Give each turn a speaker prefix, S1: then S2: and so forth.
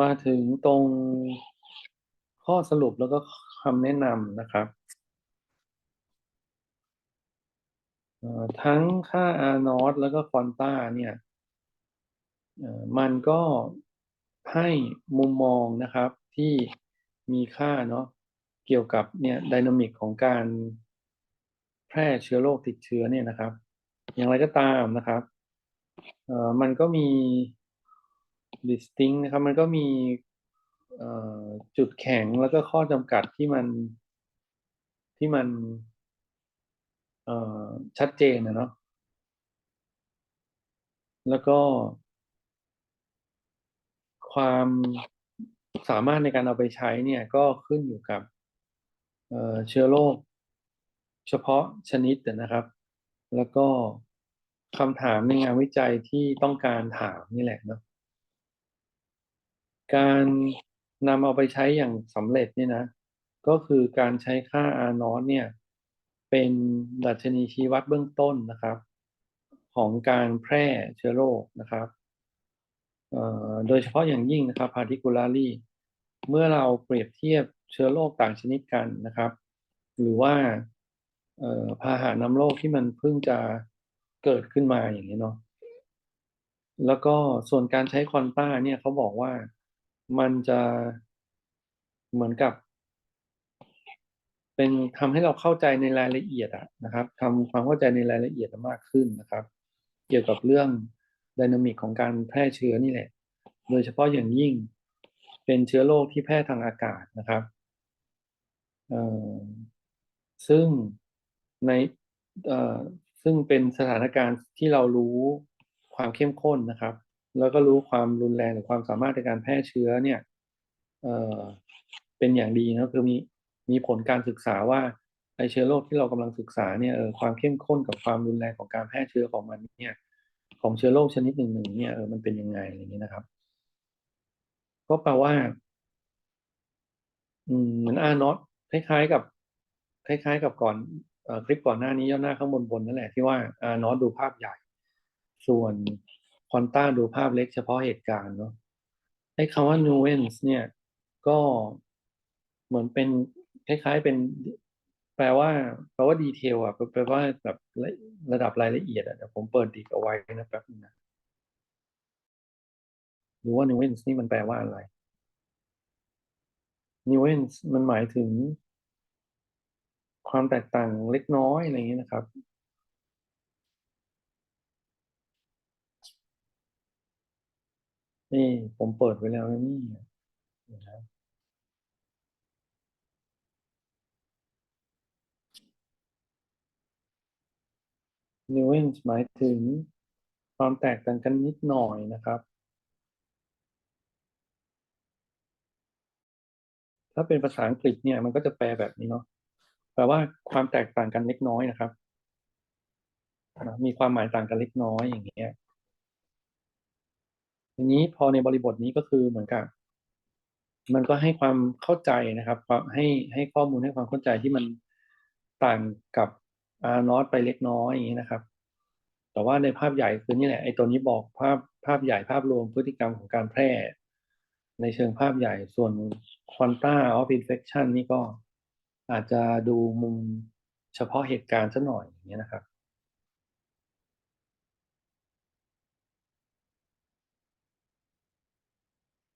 S1: มาถึงตรงข้อสรุปแล้วก็คำแนะนำนะครับ ทั้งค่า R นอตแล้วก็ควอนต้าเนี่ยมันก็ให้มุมมองนะครับที่มีค่าเนาะเกี่ยวกับเนี่ยไดนามิกของการแพร่เชื้อโรคติดเชื้อเนี่ยนะครับ อย่างไรก็ตามนะครับมันก็มี distinct นะครับมันก็มีจุดแข็งแล้วก็ข้อจำกัดที่มันที่มันชัดเจนนะเนาะแล้วก็ ความสามารถในการเอาไปใช้เนี่ยก็ขึ้นอยู่กับเชื้อโรคเฉพาะชนิดนะครับ แล้วก็คำถามในงานวิจัยที่ต้องการถามนี่แหละเนาะ การนำเอาไปใช้อย่างสำเร็จเนี่ยนะ ก็คือการใช้ค่า R นอตเนี่ย เป็นดัชนีชี้วัดเบื้องต้นนะครับ ของการแพร่เชื้อโรคนะครับโดยเฉพาะอย่างยิ่งนะครับ particularly เมื่อเราเปรียบเทียบเชื้อโรคต่างชนิดกันนะครับ หรือว่าเอ่อพาหะนำโรคที่มันเพิ่งจะเกิดขึ้นมาอย่างนี้เนาะแล้วก็ส่วนการใช้ควอนต้าเนี่ยเขาบอกว่า มันจะเหมือนกับ เป็นทำให้เราเข้าใจในรายละเอียดอะนะครับทำความเข้าใจในรายละเอียดมากขึ้นนะครับ เกี่ยวกับเรื่องไดนามิกของการแพร่เชื้อนี่แหละ โดยเฉพาะอย่างยิ่งเป็นเชื้อโรคที่แพร่ทางอากาศนะครับซึ่งในซึ่งเป็นสถานการณ์ที่เรารู้ความเข้มข้นนะครับ แล้วก็รู้ความรุนแรงหรือความสามารถในการแพร่เชื้อเนี่ยเอ่อเป็นอย่างดีนะคือมีมีผลการศึกษาว่าไอเชื้อโรคที่เรากำลังศึกษาเนี่ยเออความเข้มข้นกับความรุนแรงของการแพร่เชื้อของมันเนี่ยของเชื้อโรคชนิดหนึ่งหนึ่งเนี่ยเออมันเป็นยังไงอะไรอย่างนี้นะครับ ก็แปลว่า อืมเหมือนอาร์นอตคล้ายๆ กับ คล้าย ๆ กับก่อนคลิปก่อนหน้านี้ย่อหน้าข้างบนบนนั่นแหละที่ว่าอาร์นอตดูภาพใหญ่ ส่วน ควอนต้าดูภาพเล็กเฉพาะเหตุการณ์เนาะไอ้คำว่า nuance เนี่ยก็เหมือนเป็นคล้ายๆเป็นแปลว่าแปลว่าดีเทลอะแปลว่าแบบระระดับรายละเอียดอะเดี๋ยวผมเปิดดิกเอาไว้นะแป๊บนึงนะดูว่า nuance นี่มันแปลว่าอะไร nuance มันหมายถึงความแตกต่างเล็กน้อยอะไรอย่างเงี้ยนะครับ นี่ผมเปิดไว้แล้วนะนี่เดี๋ยวนะ nuance หมายถึงความแตกต่างกันนิดหน่อยนะครับ ถ้าเป็นภาษาอังกฤษเนี่ยมันก็จะแปลแบบนี้เนาะแปลว่าความแตกต่างกันเล็กน้อยนะครับ มีความหมายต่างกันเล็กน้อยอย่างเงี้ย ทีนี้พอในบริบทนี้ก็คือเหมือนกับ มันก็ให้ความเข้าใจนะครับความให้ให้ข้อมูลให้ความเข้าใจที่มันต่างกับ R นอตไปเล็กน้อยอย่างนี้นะครับ แต่ว่าในภาพใหญ่คือนี่แหละไอ้ตัวนี้บอกภาพภาพใหญ่ภาพรวมพฤติกรรมของการแพร่ ในเชิงภาพใหญ่ส่วน quanta of infection นี่ก็อาจจะดูมุมเฉพาะเหตุการณ์ซะหน่อยอย่างเงี้ยนะครับ